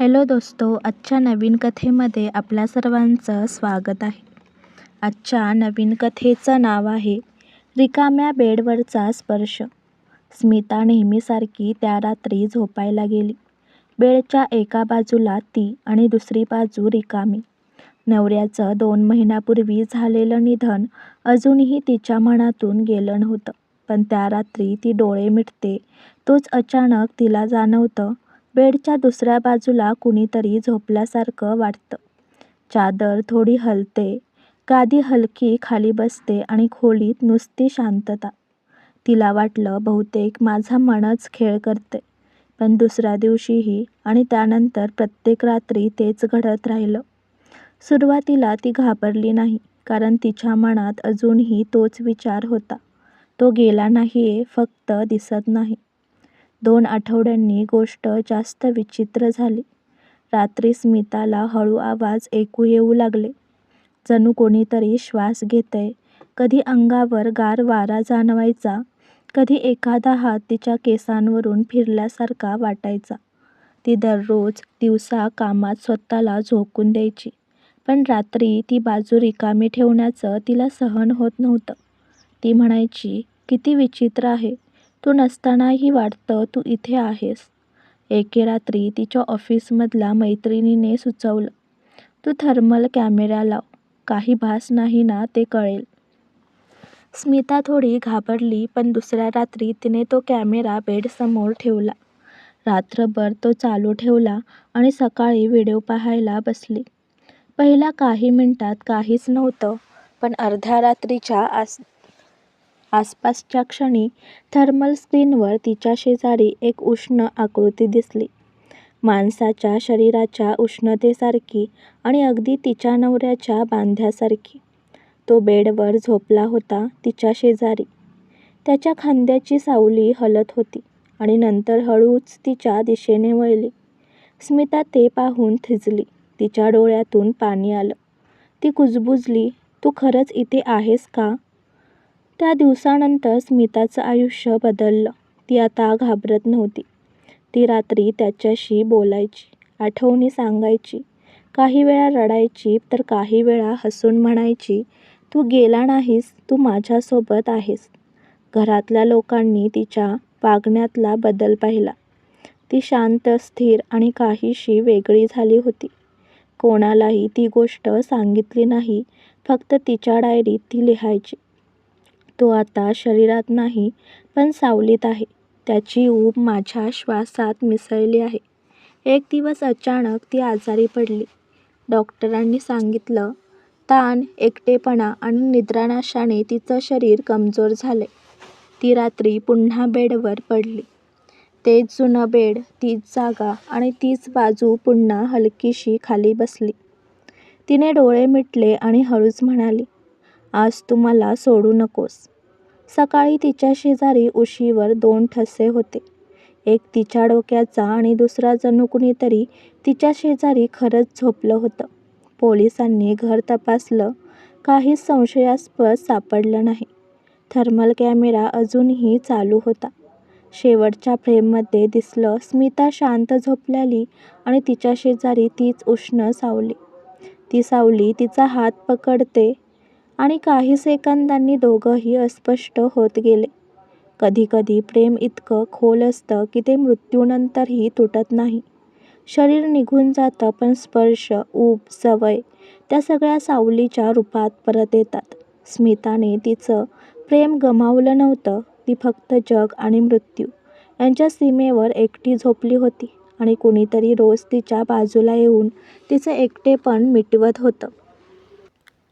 Hello दोस्तो आजच्या नवीन कथेमध्ये आपल्या सर्वांचं स्वागत आहे. आजच्या नवीन कथेचं नाव आहे रिकाम्या बेडवरचा स्पर्श. स्मिता नेहमीसारखी त्या रात्री झोपायला गेली. बेडच्या एका बाजूला ती आणि दुसरी बाजू रिकामी. नवऱ्याचं दोन महिन्यापूर्वी झालेलं निधन अजूनही तिच्या मनातून गेलं नव्हतं. पण त्या रात्री ती डोळे मिटते तोच अचानक तिला जाणवतं बेडच्या दुसऱ्या बाजूला कुणीतरी झोपल्यासारखं वाटतं. चादर थोडी हलते गादी हलकी खाली बसते आणि खोलीत नुसती शांतता. तिला वाटलं बहुतेक माझा मनच खेळ करते. पण दुसऱ्या दिवशीही आणि त्यानंतर प्रत्येक रात्री तेच घडत राहिलं. सुरुवातीला ती घाबरली नाही कारण तिच्या मनात अजूनही तोच विचार होता. तो गेला नाहीये फक्त दिसत नाही. दोन आठवड्यांनी गोष्ट जास्त विचित्र झाली. रात्री स्मिताला हळू आवाज ऐकू येऊ लागले. जणू कोणीतरी श्वास घेतंय. कधी अंगावर गार वारा जाणवायचा. कधी एखादा हात तिच्या केसांवरून फिरल्यासारखा वाटायचा. ती दररोज दिवसा कामात स्वतःला झोकून द्यायची. पण रात्री ती बाजू रिकामी ठेवण्याचं तिला सहन होत नव्हतं. ती म्हणायची किती विचित्र आहे. तू नसतानाही वाटतं तू इथे आहेस. एके रात्री तिच्या ऑफिसमधला मैत्रिणीने सुचवलं तू थर्मल कॅमेरा लाव काही भास नाही ना ते कळेल. स्मिता थोडी घाबरली पण दुसऱ्या रात्री तिने तो कॅमेरा बेडसमोर ठेवला. रात्रभर तो चालू ठेवला आणि सकाळी व्हिडिओ पाहायला बसली. पहिल्या काही मिनिटात काहीच नव्हतं पण अर्ध्या रात्रीच्या आस आसपासच्या क्षणी थर्मल स्क्रीनवर तिच्या शेजारी एक उष्ण आकृती दिसली. माणसाच्या शरीराच्या उष्णतेसारखी आणि अगदी तिच्या नवऱ्याच्या बांध्यासारखी. तो बेडवर झोपला होता तिच्या शेजारी. त्याच्या खांद्याची सावली हलत होती आणि नंतर हळूच तिच्या दिशेने वळली. स्मिता ते पाहून थिजली. तिच्या डोळ्यातून पाणी आलं. ती कुजबुजली तू खरंच इथे आहेस का? त्या दिवसानंतर स्मिताचं आयुष्य बदललं. ती आता घाबरत नव्हती. ती रात्री त्याच्याशी बोलायची आठवणी सांगायची काही वेळा रडायची तर काही वेळा हसून म्हणायची तू गेला नाहीस तू माझ्यासोबत आहेस. घरातल्या लोकांनी तिच्या वागण्यातला बदल पाहिला. ती शांत स्थिर आणि काहीशी वेगळी झाली होती. कोणालाही ती गोष्ट सांगितली नाही फक्त तिच्या डायरीत ती लिहायची. तो आता शरीरात नाही पण सावलीत आहे. त्याची ऊब माझ्या श्वासात मिसळली आहे. एक दिवस अचानक ती आजारी पडली. डॉक्टरांनी सांगितलं ताण एकटेपणा आणि निद्रानाशाने तिचं शरीर कमजोर झाले ती रात्री पुन्हा बेडवर पडली. तेच जुनं बेड तीच जागा आणि तीच बाजू पुन्हा हलकीशी खाली बसली. तिने डोळे मिटले आणि हळूच म्हणाली आज तू मला सोडू नकोस. सकाळी तिच्या शेजारी उशीवर दोन ठसे होते. एक तिच्या डोक्याचा आणि दुसरा जणू कुणीतरी तिच्या शेजारी खरंच झोपलं होतं. पोलिसांनी घर तपासलं. काहीच संशयास्पद सापडलं नाही. थर्मल कॅमेरा अजूनही चालू होता. शेवटच्या फ्रेममध्ये दिसलं स्मिता शांत झोपलेली आणि तिच्या शेजारी तीच उष्ण सावली. ती सावली तिचा हात पकडते आणि काही सेकंदांनी दोघंही अस्पष्ट होत गेले. कधीकधी प्रेम इतकं खोल असतं की ते मृत्यूनंतरही तुटत नाही. शरीर निघून जातं पण स्पर्श ऊब सवय त्या सगळ्या सावलीच्या रूपात परत येतात. स्मिताने तिचं प्रेम गमावलं नव्हतं. ती फक्त जग आणि मृत्यू यांच्या सीमेवर एकटी झोपली होती आणि कुणीतरी रोज तिच्या बाजूला येऊन तिचं एकटेपण मिटवत होतं.